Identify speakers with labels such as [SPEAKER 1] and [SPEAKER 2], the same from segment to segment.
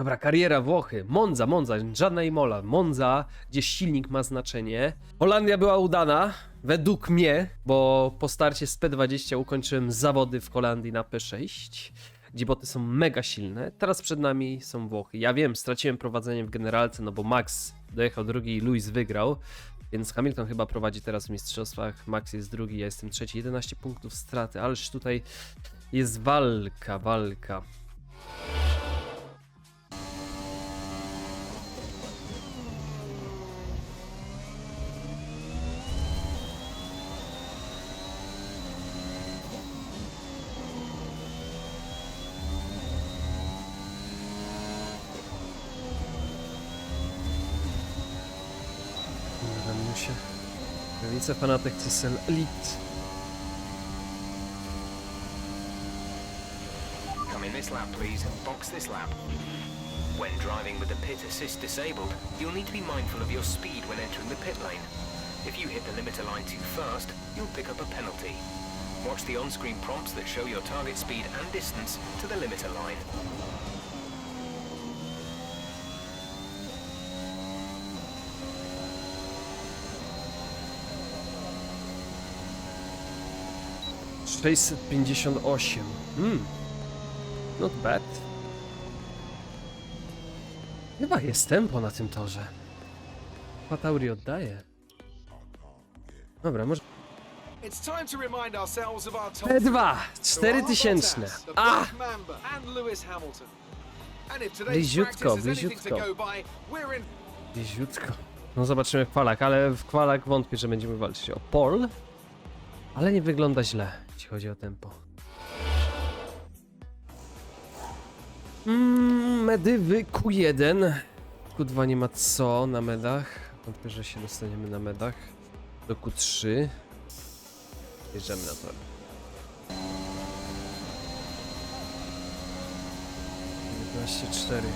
[SPEAKER 1] Dobra, kariera Włochy. Monza, Monza, żadna Imola. Monza, gdzie silnik ma znaczenie. Holandia była udana, według mnie, bo po starcie z P20 ukończyłem zawody w Holandii na P6, gdzie boty są mega silne. Teraz przed nami są Włochy. Ja wiem, straciłem prowadzenie w generalce, no bo Max dojechał drugi i Luis wygrał. Więc Hamilton chyba prowadzi teraz w mistrzostwach. Max jest drugi, ja jestem trzeci. 11 punktów straty, ależ tutaj jest walka, walka. Wicefanatek CSL Elite.
[SPEAKER 2] Come in this lap, please. Box this lap. When driving with the pit assist disabled, you'll need to be mindful of your speed when entering the pit lane. If you hit the limiter line too fast, you'll pick up a penalty. Watch the on-screen prompts that show your target speed and distance to the limiter line.
[SPEAKER 1] Sześćset pięćdziesiąt osiem. Hmm. Not bad. Chyba jest tempo na tym torze. Patauri oddaje. Dobra, może...
[SPEAKER 3] It's time to remind ourselves of our top
[SPEAKER 1] P2!
[SPEAKER 3] three.
[SPEAKER 1] 4000.
[SPEAKER 3] Bottas, the
[SPEAKER 1] Ah!
[SPEAKER 3] Black Mamba and Lewis Hamilton. And if today's
[SPEAKER 1] Bliziutko, bliziutko. Bliziutko. No zobaczymy w kwalach, ale w kwalach wątpię, że będziemy walczyć o pol. Ale nie wygląda źle, jeśli chodzi o tempo. Mm, medy w Q1. Q2 nie ma co na medach. Wątpię, że się dostaniemy na medach. Do Q3. Jedziemy na tor. cztery.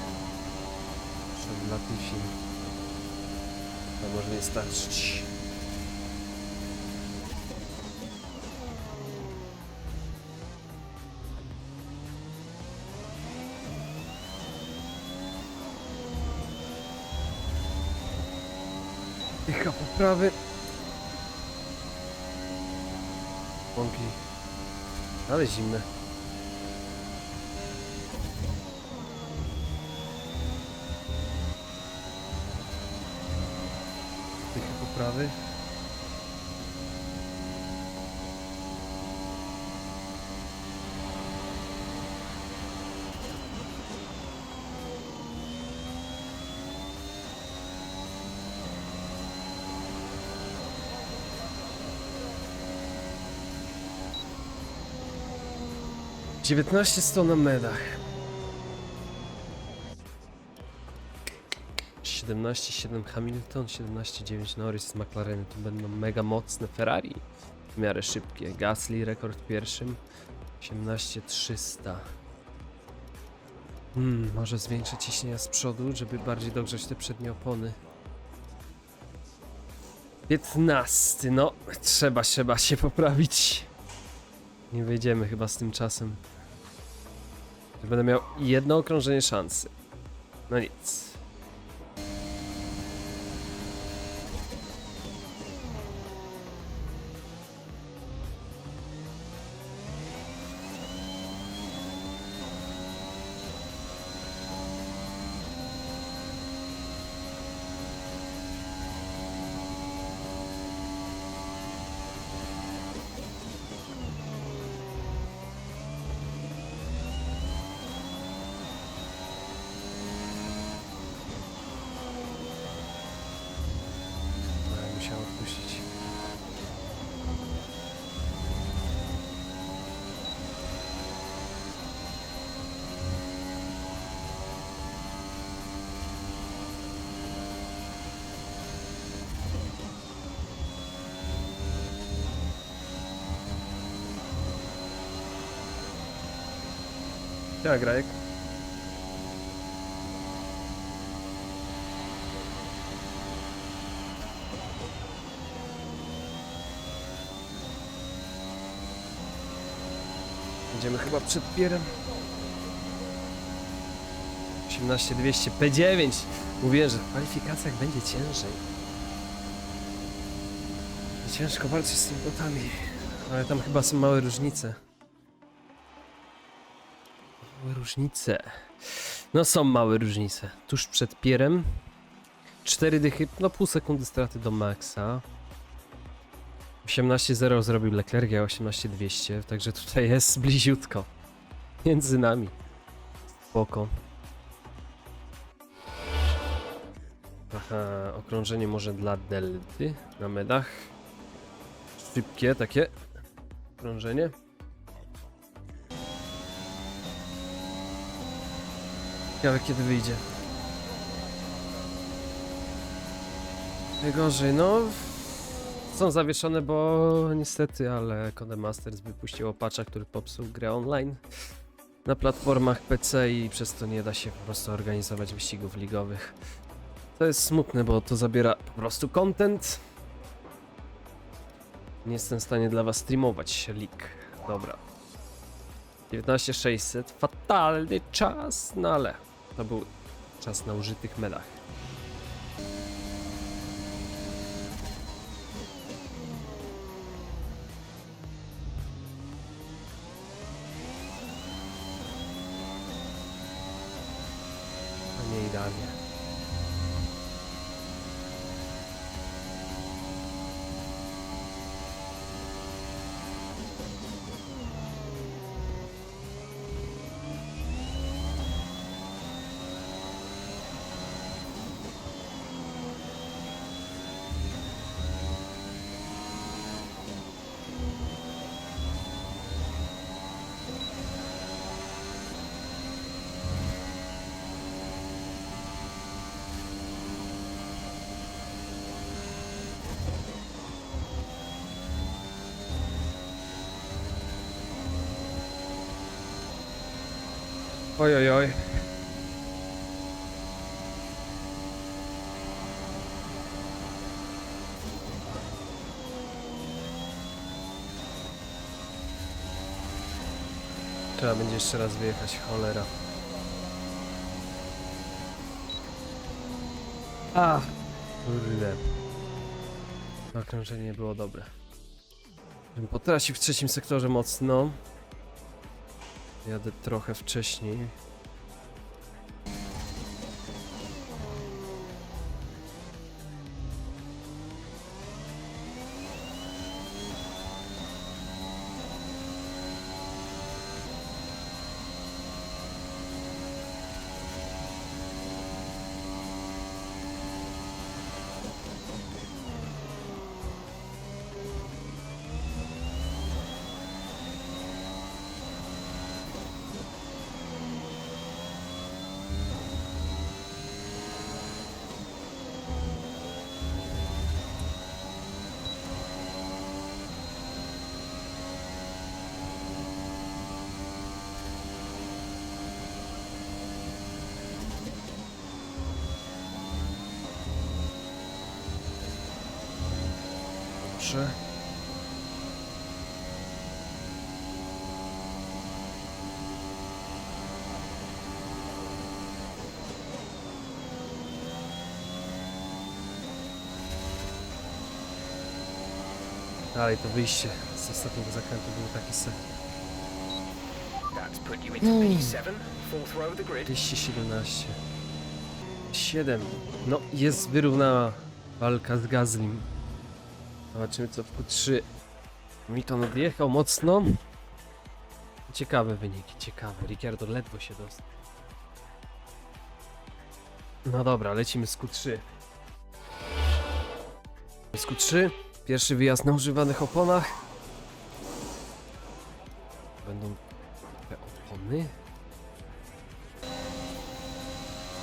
[SPEAKER 1] Przed Latifi. To może nie starczyć. Dycha poprawy. Łąki. Ale zimne. 19100 na medach. 17,7 Hamilton, 17,9 Norris z McLareny. To będą mega mocne Ferrari. W miarę szybkie. Gasly rekord pierwszym. 18,300. Hmm, może zwiększę ciśnienia z przodu, żeby bardziej dogrzeć te przednie opony. 15. No, trzeba, trzeba się poprawić. Nie wyjdziemy chyba z tym czasem. Będę miał jedno okrążenie szansy. No nic. Ja, Grajek. Chyba przed pierem. 18200 P9. Mówiłem, że w kwalifikacjach będzie ciężej. Ciężko walczyć z tymi botami. Ale tam chyba są małe różnice. Małe różnice. No są małe różnice. Tuż przed pierem. 4 dychy, no pół sekundy straty do maksa. 18.0 zrobił Leclerc, ja 18.200, także tutaj jest bliziutko. Między nami. Spoko. Aha, okrążenie może dla Delty na medach. Szybkie takie okrążenie. Ciekawe kiedy wyjdzie. Najgorzej, no. Są zawieszone, bo niestety, ale Codemasters wypuściło patcha, który popsuł grę online na platformach PC i przez to nie da się po prostu organizować wyścigów ligowych. To jest smutne, bo to zabiera po prostu content. Nie jestem w stanie dla was streamować leak. Dobra. 19600, fatalny czas, no ale to był czas na użytych medach. Oj, oj, oj. Trzeba będzie jeszcze raz wyjechać, cholera. A, kurde. Okrążenie nie było dobre. Bym Potracił w trzecim sektorze mocno. Jadę trochę wcześniej. Dobrze. Dalej to wyjście z ostatniego zakrętu było taki se.
[SPEAKER 2] That's put you into P7, fourth row of the grid.
[SPEAKER 1] 217. 7. No, jest wyrównana walka z Gazlim. Zobaczymy co w Q3. Milton odjechał mocno. Ciekawe wyniki, ciekawe. Ricciardo ledwo się dostał. No dobra, lecimy z Q3. Z Q3. Pierwszy wyjazd na używanych oponach. Będą te opony.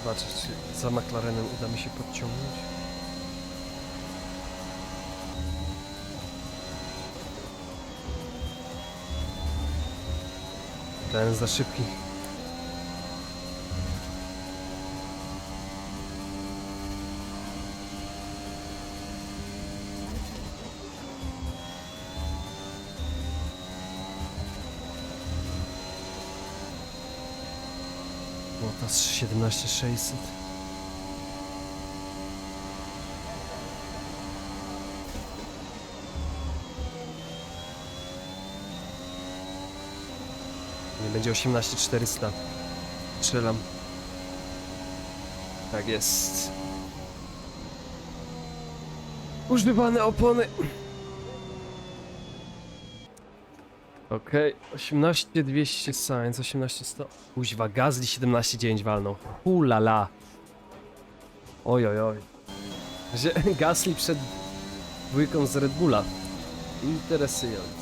[SPEAKER 1] Zobaczyć, czy za McLarenem uda mi się podciągnąć. Ten za szybki. Bota 17600. będzie 18400. Strzelam. Tak jest. Używane opony. Okej, 18200 Science, 18100. Kuźwa, Gazli 179 walną. Ulala. Oj, oj, oj. Gasly przed dwójką z Red Bulla. Interesujące.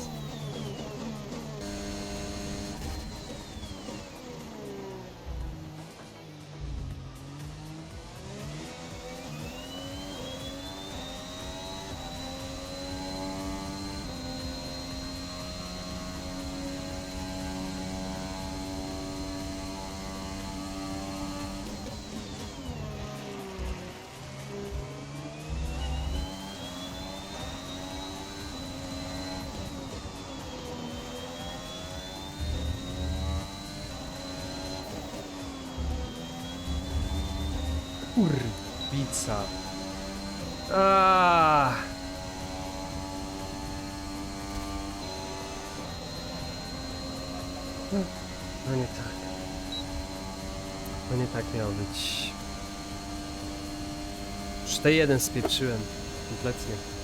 [SPEAKER 1] Kurwica. Aaaa. No, no nie tak. No nie tak miało być. Już jeden spieprzyłem. Kompletnie.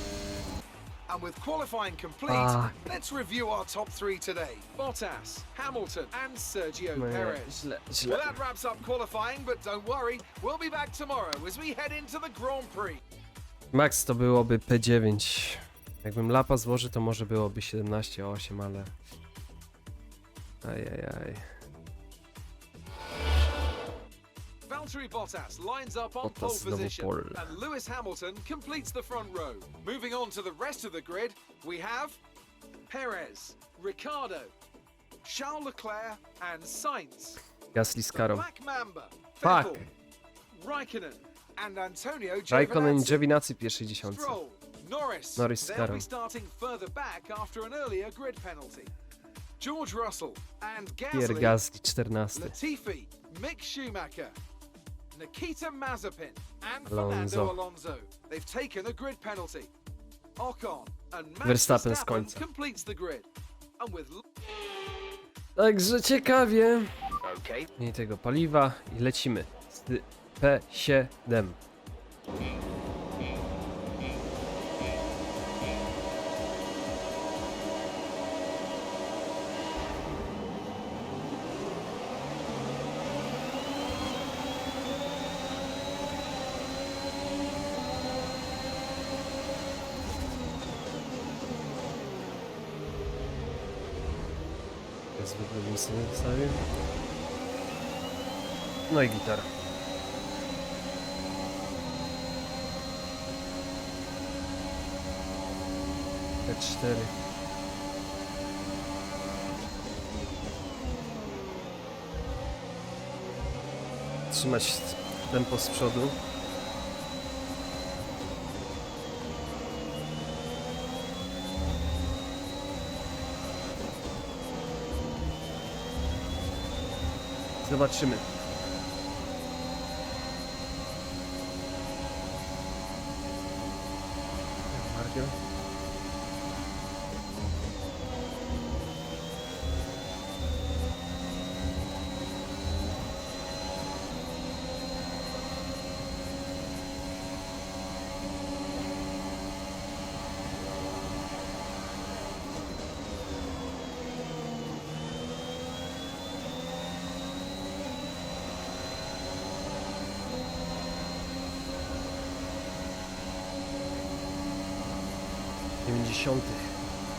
[SPEAKER 3] And with qualifying complete,
[SPEAKER 1] Ah.
[SPEAKER 3] let's review our top three today. Bottas, Hamilton, and Sergio
[SPEAKER 1] No nie,
[SPEAKER 3] Perez.
[SPEAKER 1] źle,
[SPEAKER 3] Well,
[SPEAKER 1] źle.
[SPEAKER 3] that wraps up qualifying, but don't worry, we'll be back tomorrow as we head into the Grand Prix.
[SPEAKER 1] Max to byłoby P9. Jakbym lapa złożył, to może byłoby 17,8, ale... Ajajaj.
[SPEAKER 3] Valtteri Bottas lines up on pole position, and Lewis Hamilton completes the front row. Moving on to the rest of the grid, we have Perez, Ricardo, Charles Leclerc, and Sainz.
[SPEAKER 1] Gasly z
[SPEAKER 3] The
[SPEAKER 1] karą.
[SPEAKER 3] Black Mamba,
[SPEAKER 1] Fuck.
[SPEAKER 3] Raikkonen, and Antonio
[SPEAKER 1] Raikkonen
[SPEAKER 3] Giovinazzi.
[SPEAKER 1] W pierwszej dziesiątce.
[SPEAKER 3] Norris.
[SPEAKER 1] Norris z
[SPEAKER 3] They'll
[SPEAKER 1] karą.
[SPEAKER 3] be starting further back after an earlier grid penalty. George Russell and
[SPEAKER 1] Pierre
[SPEAKER 3] Gasly,
[SPEAKER 1] Gasly 14.
[SPEAKER 3] Latifi, Mick Schumacher, Nikita Mazepin, and
[SPEAKER 1] Alonso.
[SPEAKER 3] Fernando Alonso. They've taken a grid penalty. Ocon and Max
[SPEAKER 1] Verstappen z
[SPEAKER 3] Verstappen
[SPEAKER 1] końca.
[SPEAKER 3] completes the grid. And with
[SPEAKER 1] Także ciekawie.
[SPEAKER 2] Okay,
[SPEAKER 1] Mniej tego paliwa i lecimy. Z P7. Bym sobie wstawił. No i gitara. P4. Trzymać tempo z przodu. Zobaczymy.
[SPEAKER 2] 80.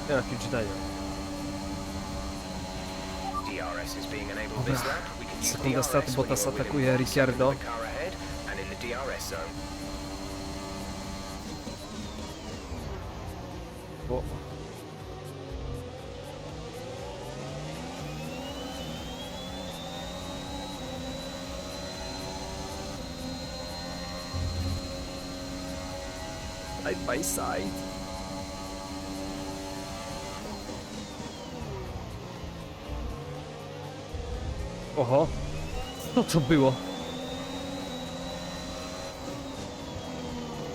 [SPEAKER 2] Nie ma chwil czytania. Dobra.
[SPEAKER 1] Sekunda staty,
[SPEAKER 2] bo nas
[SPEAKER 1] atakuje Ricciardo. Bo... Side by side. Oho. Co to było?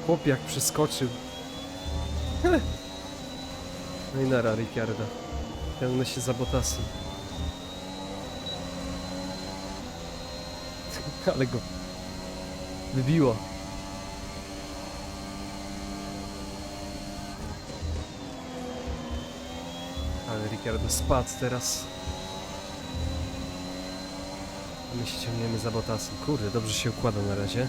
[SPEAKER 1] Chłop jak przeskoczył. No i nara Ricciarda. Ciągnę się za Bottasem. Ale go wybiło. Ale Ricciardo spadł teraz. My się ciągniemy za Bottasem. Kurde, dobrze się układa na razie.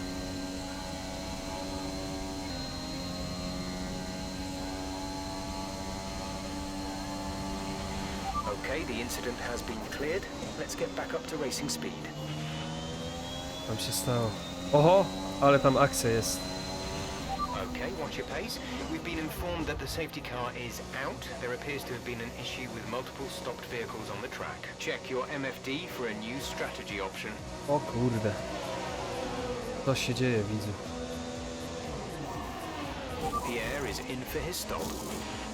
[SPEAKER 2] Okay, the incident has been cleared. Let's get back up to racing speed.
[SPEAKER 1] Tam się stało. Oho, ale tam akcja jest.
[SPEAKER 2] Okay, watch your pace. We've been informed that the safety car is out. There appears to have been an issue with multiple stopped vehicles on the track. Check your MFD for a new strategy option.
[SPEAKER 1] O kurde. Co się dzieje, widzę.
[SPEAKER 2] Pierre is in for his stop.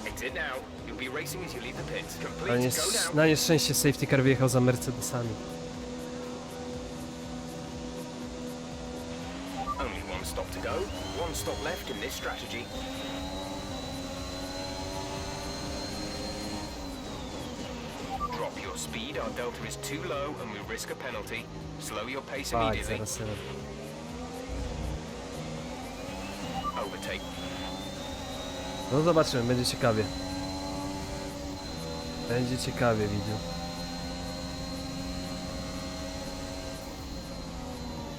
[SPEAKER 2] Exit now. You'll be racing as you leave the pits. Complete. Go now.
[SPEAKER 1] na nieszczęście safety car wyjechał za Mercedesami.
[SPEAKER 2] Stop left in this strategy. Drop your speed. Our delta is too low and we risk a penalty. Slow your pace
[SPEAKER 1] Tak,
[SPEAKER 2] immediately.
[SPEAKER 1] zaraz.
[SPEAKER 2] Overtake.
[SPEAKER 1] No zobaczymy, będzie ciekawie. Będzie ciekawie, widzę.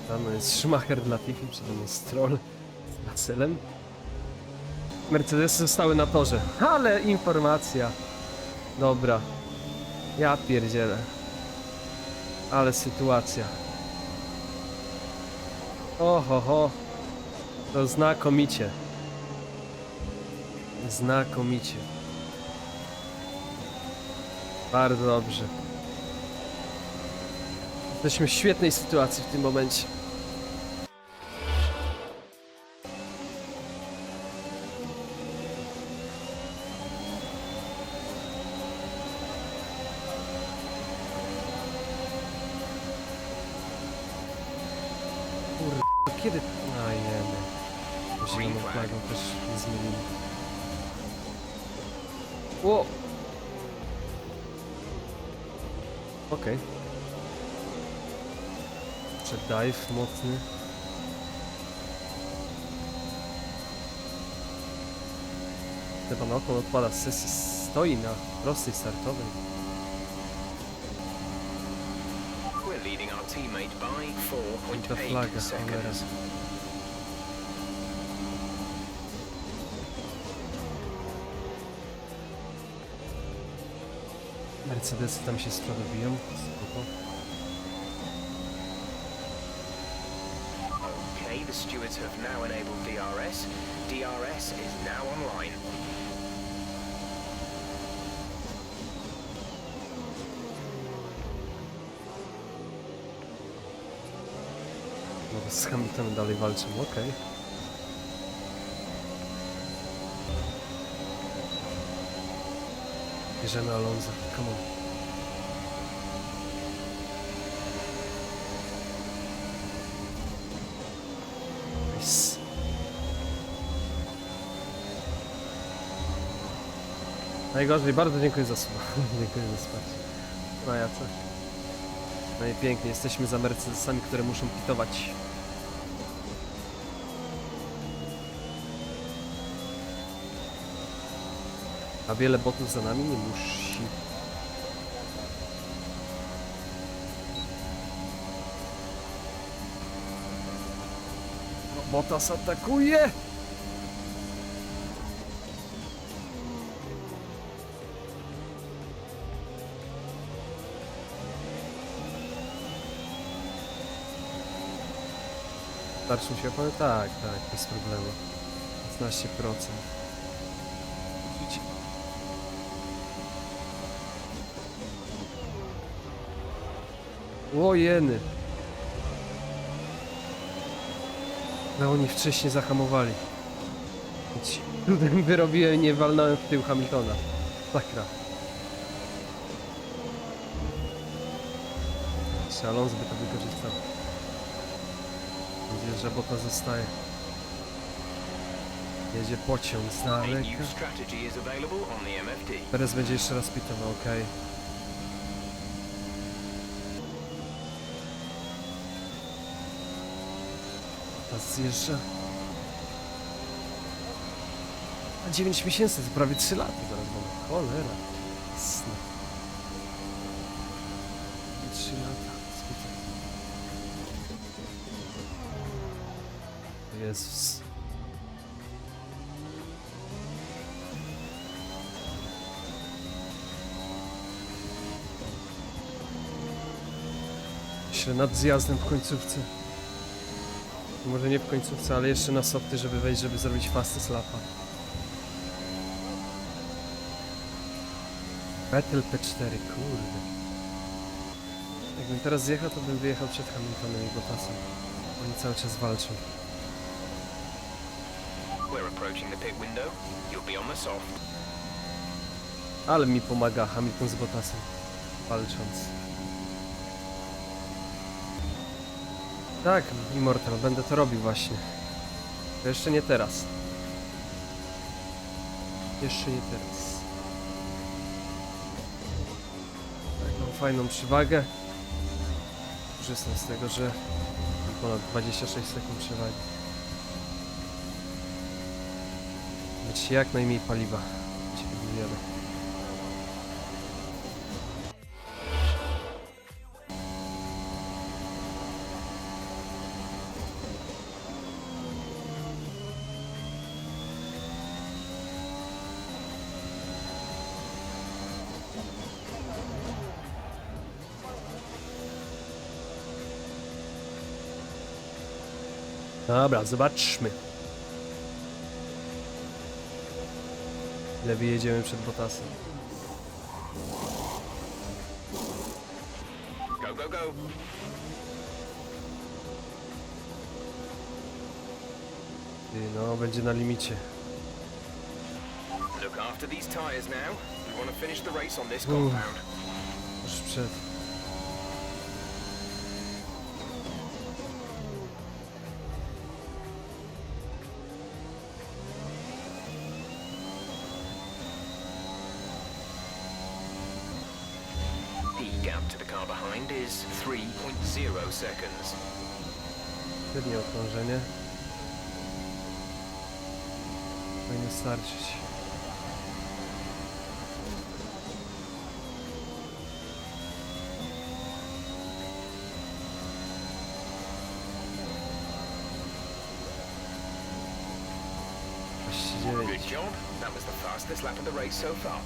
[SPEAKER 1] Tam jest Schumacher dla Tiffy, czy tam jest Stroll Russellem. Mercedesy zostały na torze, ale informacja. Dobra. Ja pierdzielę. Ale sytuacja. Oho, ho. To znakomicie. Znakomicie. Bardzo dobrze. Jesteśmy w świetnej sytuacji w tym momencie. Jeszcze dive mocny. Stepan Ocon odpada z sesji, stoi na prostej startowej. Ta flaga,
[SPEAKER 2] 4.8
[SPEAKER 1] cholera. Mercedesy tam się biją. Spoko.
[SPEAKER 2] Stewards have now enabled DRS. DRS is now online.
[SPEAKER 1] No z Hamiltonem dalej walczą, okej. Bierzemy Alonso, come on. Najgorzej, bardzo dziękuję za słowa. dziękuję za wsparcie. No ja co? No i pięknie, jesteśmy za Mercedesami, które muszą pitować. A wiele botów za nami nie musi. Botas atakuje! Starszym się opony? Tak, tak, bez problemu. 15%. Rzuci- O jeny. No oni wcześniej zahamowali. Cudem wyrobiłem, nie walnąłem w tył Hamiltona. Sakra. Alonso by to wykorzystał. Widzisz, że Bota zostaje. Jedzie pociąg z daleka. Perez będzie jeszcze raz pitował, okej. Teraz zjeżdża. A 9 miesięcy to prawie 3 lata zaraz mamy. Cholera. Jasne. Jezus. Myślę nad zjazdem w końcówce. Może nie w końcówce, ale jeszcze na softy, żeby wejść, żeby zrobić fasty slapa. Battle P4, kurde. Jakbym teraz zjechał, to bym wyjechał przed Hamiltonem i Bottasem. Oni cały czas walczą.
[SPEAKER 2] We're approaching the pit window. You'll be on the soft.
[SPEAKER 1] Ale mi pomaga Hamilton z Bottasem. Walcząc. Tak, Immortal, będę to robił właśnie. To jeszcze nie teraz. Jeszcze nie teraz. Tak, mam fajną przewagę. Korzystam z tego, że ponad 26 sekund przewagi. Mieć jak najmniej paliwa. Wybudowane. Dobra, zobaczmy. Ile wyjedziemy przed Botasem.
[SPEAKER 2] Go, go, go.
[SPEAKER 1] Ty, no, będzie na limicie.
[SPEAKER 2] Look after these tyres now. We want to finish the race on this compound.
[SPEAKER 1] Już przed.
[SPEAKER 2] Is 3.0 seconds.
[SPEAKER 1] Średnie okrążenie. Powinno starczyć.
[SPEAKER 2] Good job. That was the fastest lap of the race so far.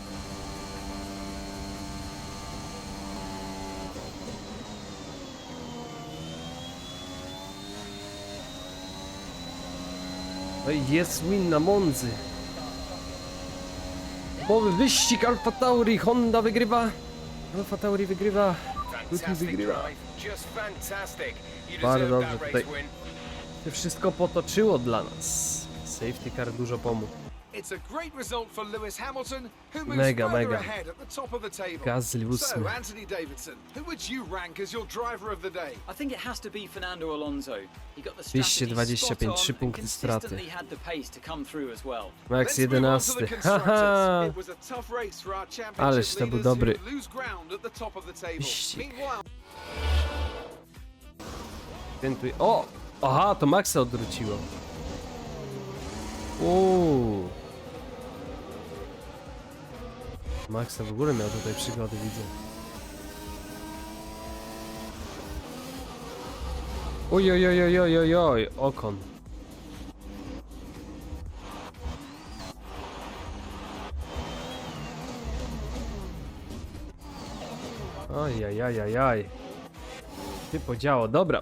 [SPEAKER 1] No i jest win na Monzy. Połowy wyścig Alfa Tauri, Honda wygrywa. Alfa Tauri wygrywa.
[SPEAKER 2] Fantastic
[SPEAKER 1] wygrywa. Bardzo dobrze tutaj. się wszystko potoczyło dla nas. Safety car dużo pomógł.
[SPEAKER 3] It's a great result for Lewis Hamilton, who moves
[SPEAKER 1] Mega,
[SPEAKER 3] further
[SPEAKER 1] mega.
[SPEAKER 3] ahead at the top of the table.
[SPEAKER 1] Gasly
[SPEAKER 3] So,
[SPEAKER 1] ósmy.
[SPEAKER 3] Anthony Davidson, who would you rank as your driver of the day?
[SPEAKER 4] I think it has to be Fernando Alonso. He got the
[SPEAKER 1] 225,
[SPEAKER 4] strategy spot on
[SPEAKER 1] trzy
[SPEAKER 4] and
[SPEAKER 1] punkty straty.
[SPEAKER 4] consistently had the pace to come through as well.
[SPEAKER 1] Max
[SPEAKER 3] Let's move on to
[SPEAKER 1] 11.
[SPEAKER 3] the constructors.
[SPEAKER 1] Haha!
[SPEAKER 3] It was a tough race for our championship
[SPEAKER 1] Ależ to był
[SPEAKER 3] leaders
[SPEAKER 1] dobry
[SPEAKER 3] who lose ground at the top of the table.
[SPEAKER 1] wyścig.
[SPEAKER 3] Meanwhile.
[SPEAKER 1] O! Aha, to Maxa odwróciło. Uuu. Maxa w ogóle miał tutaj przygody, widzę. Oj, oj, oj, oj, oj, oj, okon. Oj, aj, aj, aj, aj. Ty podziało, dobra.